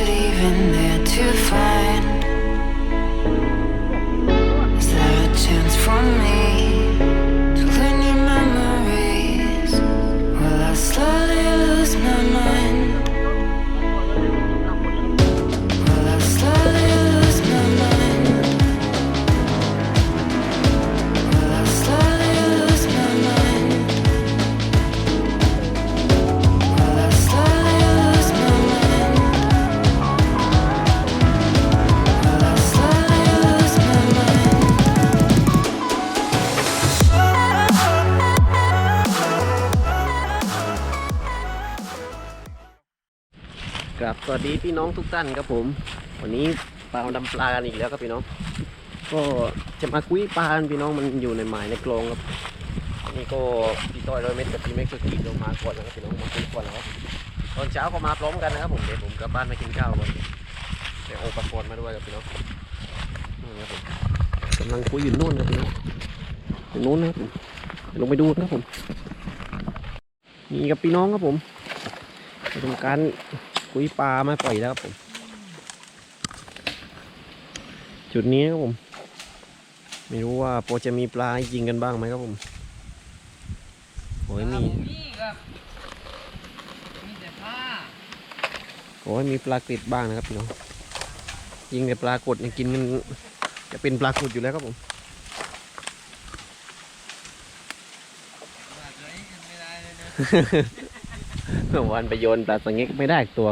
Even there to find? วัสดีพี่น้องทุกท่านครับผม วันนี้ปลาดำปลากันอีกแล้วครับพี่น้อง ก็จะมาคุยปลาพี่น้องมันอยู่ในหมายในกรงครับนี่ก็พี่ต้อยร้อยเมตรกับพี่เม็กซ์สุกีลงมาก่อนนะครับพี่น้องมาคุยก่อนนะครับตอนเช้าก็มาพร้อมกันนะครับผมเดี๋ยวผมกลับบ้านไปกินข้าวก่อนเดี๋ยวโอปกรณ์มาด้วยครับพี่น้องนู่ครับผมกำลังคุยอยู่นู่นครับพี่น้องอยู่นู่นนะครับผมลงไปดูนะครับผมนี่กับพี่น้องครับผมทำการ คุยปลามาปล่อยแล้วครับผม จุดนี้นะครับผม ไม่รู้ว่าโปรจะมีปลาให้ยิงกันบ้างไหมครับผมโอ้ยมีโอ้ยมีปลากริดบ้างนะครับพี่น้องยิงแต่ปลากดเนี่ยกินมันจะเป็นปลากดอยู่แล้วครับผม วานไปโยนปลาสังเงกไม่ได้ตัว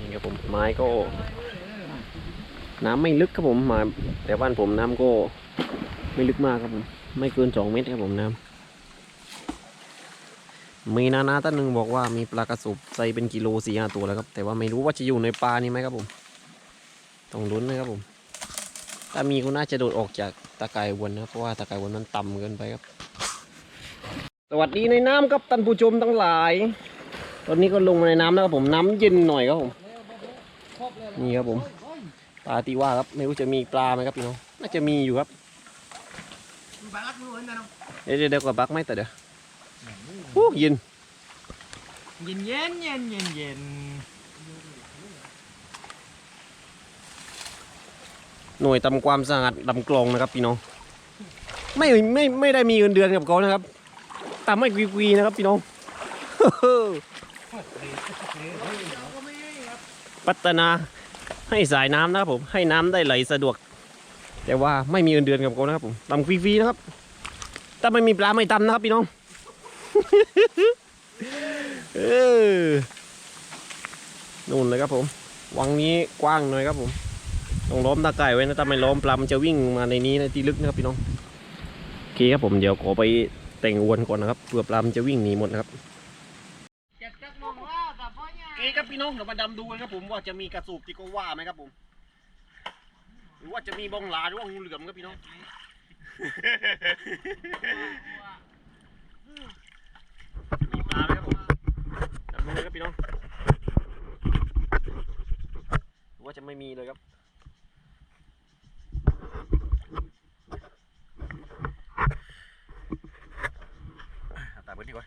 นี่ครับผมไม้ก็ น้ำไม่ลึกครับผมมาแต่บ้านผมน้ำก็ ไม่ลึกมากครับผม ไม่เกินสองเมตรครับผมน้ำมีนานาท่านหนึ่งบอกว่ามีปลากระสุบใส่เป็นกิโลสี่ห้าตัวแล้วครับ แต่ว่าไม่รู้ว่าจะอยู่ในปลานี้ไหมครับผมต้องลุ้นนะครับผมถ้ามีก็น่าจะโดดออกจากตะไคร่วนนะเพราะว่าตะไครวนมันต่ำเกินไปครับ วัสดีในน้ำครับท่านผู้ชมทั้งหลาย ตอนนี้ก็ลงมาในน้ำแล้วครับผมน้ำเย็นหน่อยครับผมนี่ครับผมปลาตีว่าครับไม่รู้จะมีปลาไหมครับพี่น้องน่าจะมีอยู่ครับบาลัดมือเหมือนกันเดี๋ยวเดี๋ยวเดี๋ยวกับบักไหมแต่เดี๋ยวโอ้เย็นเย็นเย็นเย็นเย็นเย็นหน่วยทำความสะอาดลำกลองนะครับพี่น้องไม่ไม่ไม่ได้มีเงินเดือนกับเขานะครับ ตามไม่กวีๆนะครับพี่น้องพัฒนาให้สายน้ำนะครับผมให้น้ำได้ไหลสะดวก แต่ว่าไม่มีเงินเดือนกับเขานะครับผมทำฟรีๆนะครับถ้าไม่มีปลาไม่ทำนะครับพี่น้องเออนู่นเลยครับผมวังนี้กว้างหน่อยครับผมต้องล้อมตาไก่ไว้นะถ้าไม่ล้อมปลามันจะวิ่งมาในนี้ในที่ลึกนะครับพี่น้องโอเคครับผมเดี๋ยวขอไป แต่งอวนก่อนนะครับเพื่อปลาจะวิ่งหนีหมดนะครับจะจักมองว่าแต่พ่อเนี่ยโอเคครับพี่น้องเดี๋ยวมาดำดูกันครับผมว่าจะมีกระสูบที่ก็ว่าไหมครับผม หรือว่าจะมีบองหลาหรือว่างูเหลือมครับพี่น้องมีปลาไหมครับผมดำดูเลยครับพี่น้องหรือว่าจะไม่มีเลยครับ เอาตาเบิดดีกว่า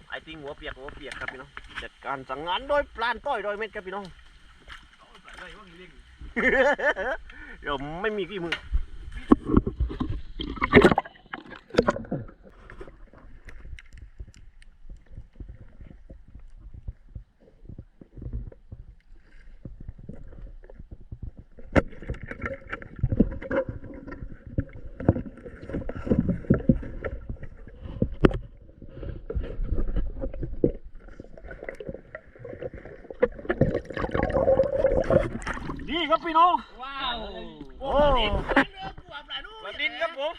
โทิ้งหัวเปียกหัวเปียกครับพี่น้องจัดการสั่งงานโดยปลานต้อยโดยเม็ดครับพี่น้อง เดี๋ยวไม่มีกี่มือ ครับพี่น้อง ว้าวโอ้ปลาดินครับผม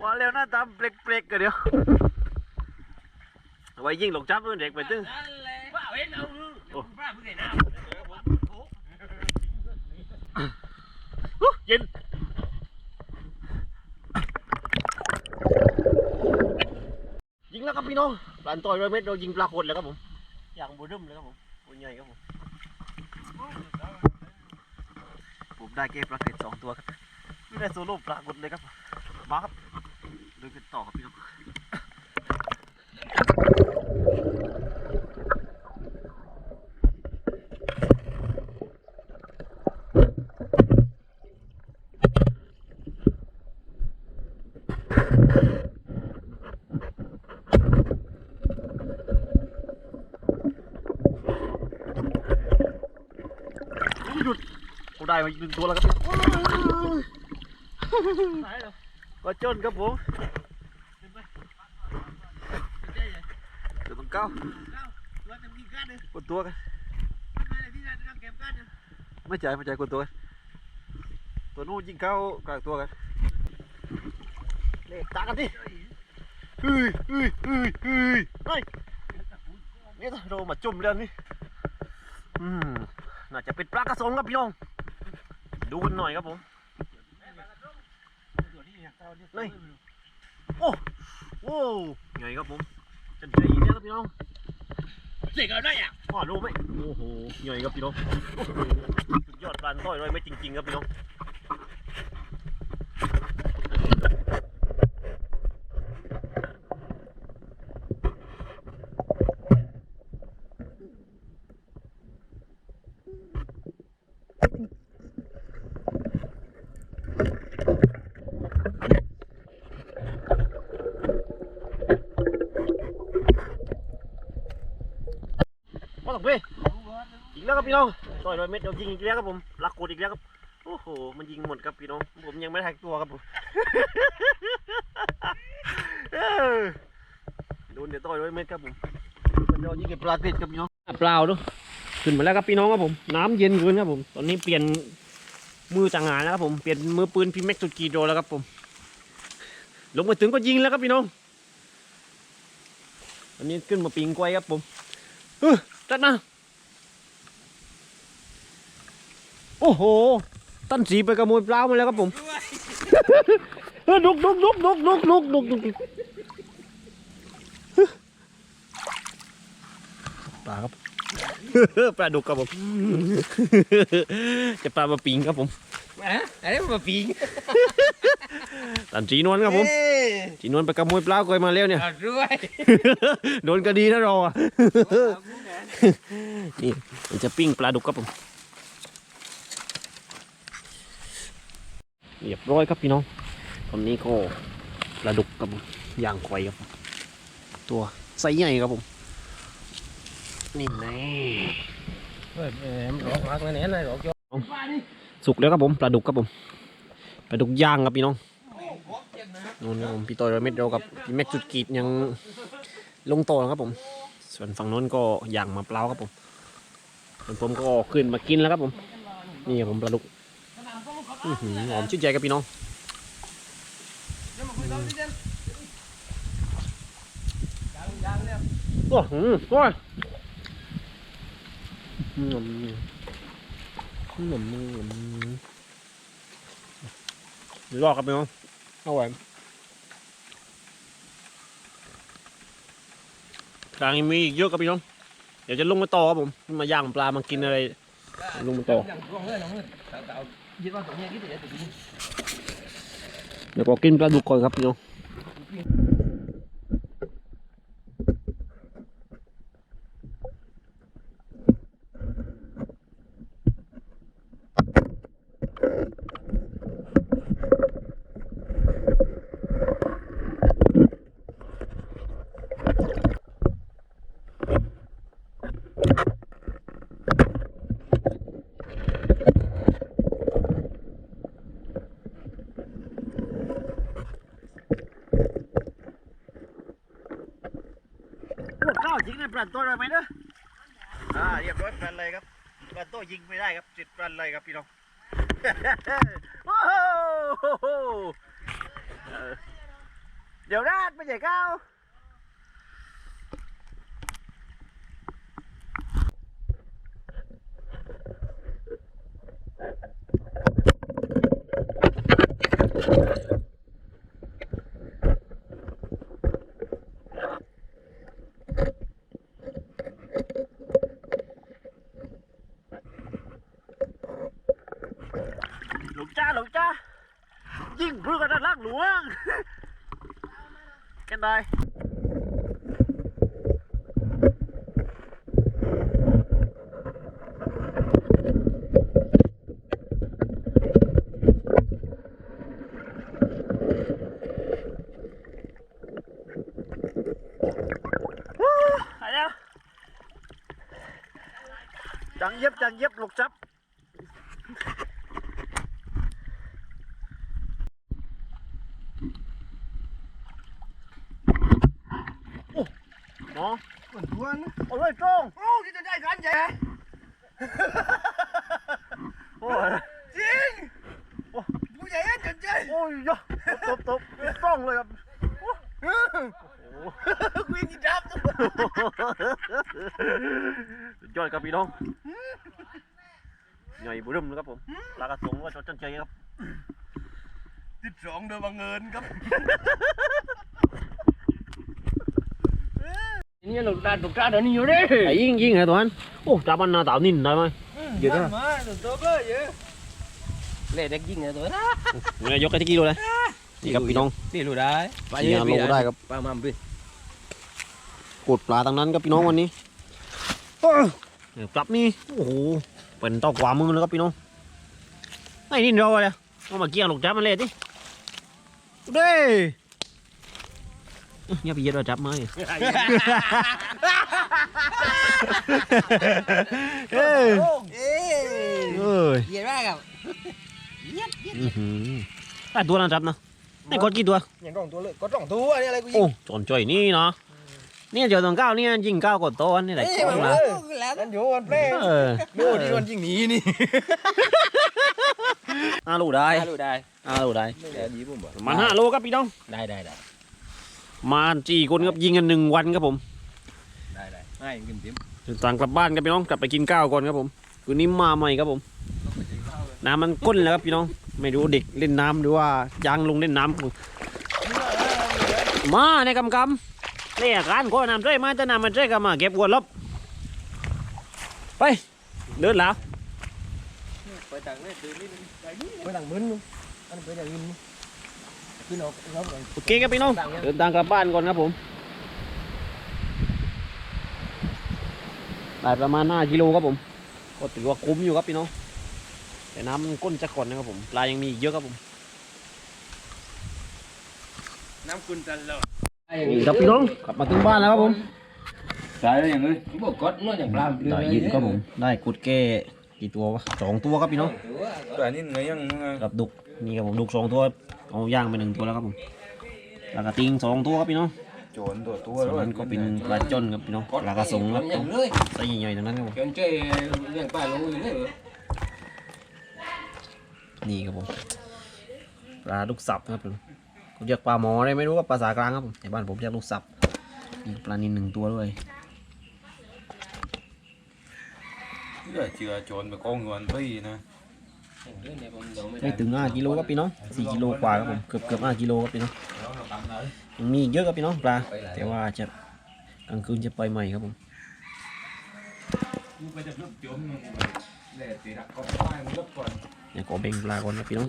ว่าแล้วหน้าตาเปลกๆกันเดี๋ยวไว้ยิงหลงจับด้วยเด็กไปตึ้งว้าวเห็นเอาป้าเพิ่งเห็นเอาอุ๊ยเย็นยิงแล้วครับพี่น้อง ปลานต่อยร้อยเมตรเรายิงปลาโคตรแล้วครับผม อย่างบูดึมเลยครับผมตัวใหญ่ครับผม ผมได้เก็บปลาเกร็ดสองตัวครับ ไม่ได้โซโล่ปลาหมดเลยครับมาครับดูกันต่อครับพี่น้อง ได้มาอีกหนึ่งตัวแล้วครับก็จนครับผมเดี๋ยวต้องก้าวว่าจะมีการเลยกดตัวกันที่จะทำเก็บกันไม่จ่ายไม่จ่ายกดตัวกันตัวนู้นยิงเข้ากลางตัวกันเล่ตากันดิเฮ้ยเฮ้ยเฮ้ยเฮ้ยเฮ้ยเนี่ยเรามาจุ่มเรื่องนี้อืมน่าจะเป็นปลากระสงครับพี่น้อง ดูกันหน่อยครับผมโอ้โอ้ไงครับผมจันใจอีกแล้วครับพี่น้องเสกเอาได้อะพ่อรู้ไหมโอ้โหไงครับพี่น้องโอ้โหสุดยอดปลาต้อยร้อยไม่จริงๆครับพี่น้อง อกเว้ยอีกแล้วครับพี่น้องต้อยร้อยเม็ดเดี๋ยวยิงอีกแล้วครับผมลักโกดอีกแล้วครับโอ้โห มันยิงหมดครับพี่น้อง ผมยังไม่แทกตัวครับผมโดนเดี๋ยวต้อยร้อยเม็ดครับผมมันจะยิงกับปลาเป็ดครับพี่น้องเปล่าดูขึ้นมาแล้วครับพี่น้องครับผม น้ำเย็นเกินครับผม ตอนนี้เปลี่ยนมือต่างงานแล้วครับผม เปลี่ยนมือปืนพีเม็กสุดกีโดแล้วครับผม ลงมาถึงก็ยิงแล้วครับพี่น้อง อันนี้ขึ้นมาปิงกล้วยครับผมเออ จัดมาโอ้โห ตั้นสีไปขโมยปลามาแล้วครับผมเออดุกดุกดุกดุกดุกดุกดุกดุกปลาครับปลาดุกครับผม จะปลามาปิงครับผม ฮะอะไรมาปีงตันสีนวลครับผมสีนวลไปขโมยปลาก้อยมาแล้วเนี่ยด้วยโดนก็ดีนะเราอะนี่มันจะปิ้งปลาดุกครับผมเรียบร้อยครับพี่น้องตอนนี้ก็ปลาดุกครับผมย่างไฟครับผมตัวไซส์ใหญ่ครับผม นี่แน่ เฮ้ยมหลอกมากเลยเนี่ยนายหลอกยอ สุกแล้วครับผมปลาดุกครับผมปลาดุกย่างครับพี่น้องนู่นครับผมพี่ต่อยร้อยเม็ดเรากับพี่แม็กจุดกีดยังลงโตนะครับผม ส่วนฝั่งโน้นก็ย่างมาเปล่าครับผมส่วนผมก็ขึ้นมากินแล้วครับผม นี่ครับผมปลาดุกหอหอมชื่นใจครับพี่น้องโอ้โห โอ้ยอืมอืมอืมอืมเดี๋ยวรอครับพี่น้องเอาไว้ทางยังมีอีกเยอะครับพี่น้อง เดี๋ยวจะลงมาต่อครับผม มาย่างปลามากินอะไรลงมาต่ออย่างกล้องเลยน้องเลยเต่าคิดว่าตรงนี้คิดจะถึงเดี๋ยวก็กินปลาดุกก่อนครับพี่น้องข้าวจ ริงเนี่ยปลาตัวอะไรไหมเนอะอ่าเรียบร้อยปลาเลยครับปลาตัวยิงไม่ได้ครับติดปลาเลยครับพี่น้องโอ้โหเออเดี๋ยวนะไม่ใช่ข้าว หลงจ้าหลงจ้ายิงเพื่อกันด้านล่างหลวง กันได้วู้ไปแล้วจัง เย็บจังเย็บหลกจับเนาะเหมือนทวนโอ้ยตรงโอ้ที่จะได้กันใหญ่โอ้ยจริงผู้ใหญ่จนใจโอ้ยยะตบตบตรงเลยครับคุยกินดับตัวสุดยอดครับพี่น้องใหญ่บุรึมเลยครับผมลากระสงก็ชดจนเจยครับ ติดสอง โดยบังเอิญครับ นี่ลูกตาลูกตาเดี๋ยวนี้อยู่ดิไอ้ยิงยิงไงตัวนั้นโอ้จับมันนาตาวนินได้ไหมเดี๋ยวนะมาหนึ่งตัวก็เยอะเล่เด็กยิงไงตัวนะเนี่ยยกไอ้ที่กิโลเลยนี่ครับพี่น้องนี่รู้ได้นี่โลได้ครับปลามันพี่กดปลาทางนั้นครับพี่น้องวันนี้เดี๋ยวกลับนี่โอ้โหเป็นเต้าขวามือเลยครับพี่น้องไอ้นี่รอเลยเอามาเกี่ยงลูกจับมันเลยดิ เด้เนี่ยไปเย็ดว่าจับมาอีกเอ้ยเอ๊ะเอ้ยเย็นมากครับอื้อหือได้ตัวนั้นจับนะได้กดกี่ตัวอย่างสองตัวเลยก็สองตัวนี่อะไรกูยิโอ้จอนจ่อยนี่เนาะ เนี่ยเจอตรงเก้าเนี่ยยิงเก้ากดโต้นี่แหละเอ้ยกมัดนมาแล้วนั่นอยู่วันเปร่เออโน่ที่วันยิงหนีนี่ห้าโลได้รู้ได้ห้าโลได้เดี๋ยวดีผมบอกประมาณห้าโลครับพี่น้องได้ได้ได้มาจีคนครับยิงกันหนึ่งวันครับผมได้ได้ไม่กินติ้มต่างกลับบ้านกันพี่น้องกลับไปกินข้าวก่อนครับผมคืนนี้มาใหม่ครับผมน้ำมันก้นแล้วครับพี่น้อง ไม่รู้เด็กเล่นน้ำหรือว่ายางลงเล่นน้ำมาในกำกำ เรียกการขอน้ำใจมาจะน้ำมันใจก็มาเก็บอวดลบไปเดินแล้วไปต่างนี่ตื่นนิดนึงไปนี่ไปหลังมึนอันไปอย่างอื่นขึ้นออกแล้วก่อนโอเคครับพี่น้องเดินทางกลับบ้านก่อนครับผมได้ประมาณ5กิโลครับผม ก็ถือว่าคุ้มอยู่ครับพี่น้องแต่น้ำมันก้นจะก่อนนะครับผมปลายังมีอีกเยอะครับผม น้ำคุณตลอด นี่ครับพี่น้องกลับมาถึงบ้านแล้วครับผมใช่แล้วอย่างนี้บอกกดน้อยอย่างปลาได้ยินครับผมได้กุดแก้กี่ตัววะสองตัวครับพี่น้องปลานี่เงยยังกับดุกนี่ครับผมดุกสองตัวเอาย่างไปหนึ่งตัวแล้วครับผมแล้วก็ติงสองตัวครับพี่น้องโจรตัวตัวส่วนนั้นก็เป็นปลาจ้นครับพี่น้องปลากระสงครับอย่างเลยไส้ใหญ่ๆตรงนั้นครับผมเกินเจ้เลี้ยงปลาลูกอยู่เลยนี่ครับผมปลาลูกสับครับผม เขาเรียกปลาหมอได้ไม่รู้ว่าภาษากลางครับผมแต่บ้านผมเรียกลูกสับนี่ปลานินหนึ่งตัวด้วยเชื่อเชื่อโจรไปกองเงินพี่นะไม่ถึง5กิโลครับพี่น้อง4กิโลกว่าครับผมเกือบเกือบ5กิโลครับพี่น้องยังมีอีกเยอะครับพี่น้องปลาแต่ว่าจะกลางคืนจะปล่อยใหม่ครับผมกูไปจะลบโจมมึงแหล่ตีรักก็ป้ายมึงลบก่อนเดี๋ยวขอเบ่งปลาก่อนนะพี่น้อง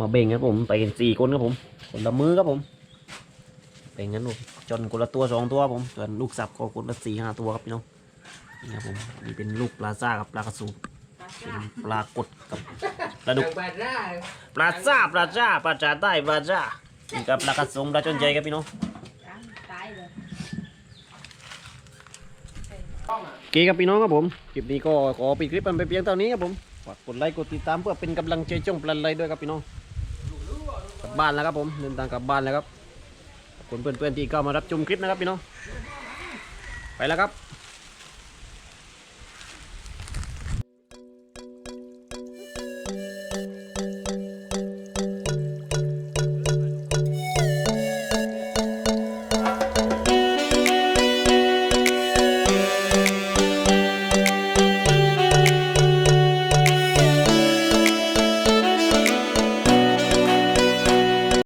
มาเบ่งครับผมไปกันสี่คนครับผมคนละมือครับผมแบ่งกันลูกจนคนละตัวสองตัวผมส่วนลูกสับก็คนละสี่ห้าตัวครับพี่น้องนี่ครับผมนี่เป็นลูกปลาซ่ากับปลากระสูบเป็นปลากดกับปลาดุกปลาซ่าปลาจ้าปลาจ้าใต้ปลาจ้านี่กับปลากระสงปลาจนใจครับพี่น้องตายเลยโอเคครับพี่น้องครับผมคลิปนี้ก็ขอปิดคลิปมันไปเพียงเท่านี้ครับผมฝากกดไลค์กดติดตามเพื่อเป็นกำลังใจช่องปลันไลด้วยครับพี่น้อง ลับบ้านแล้วครับผมเดินทางกลับบ้านแล้วครับขอบคุณเพื่อนๆที่เข้ามารับชมคลิปนะครับพี่น้องไปแล้วครับ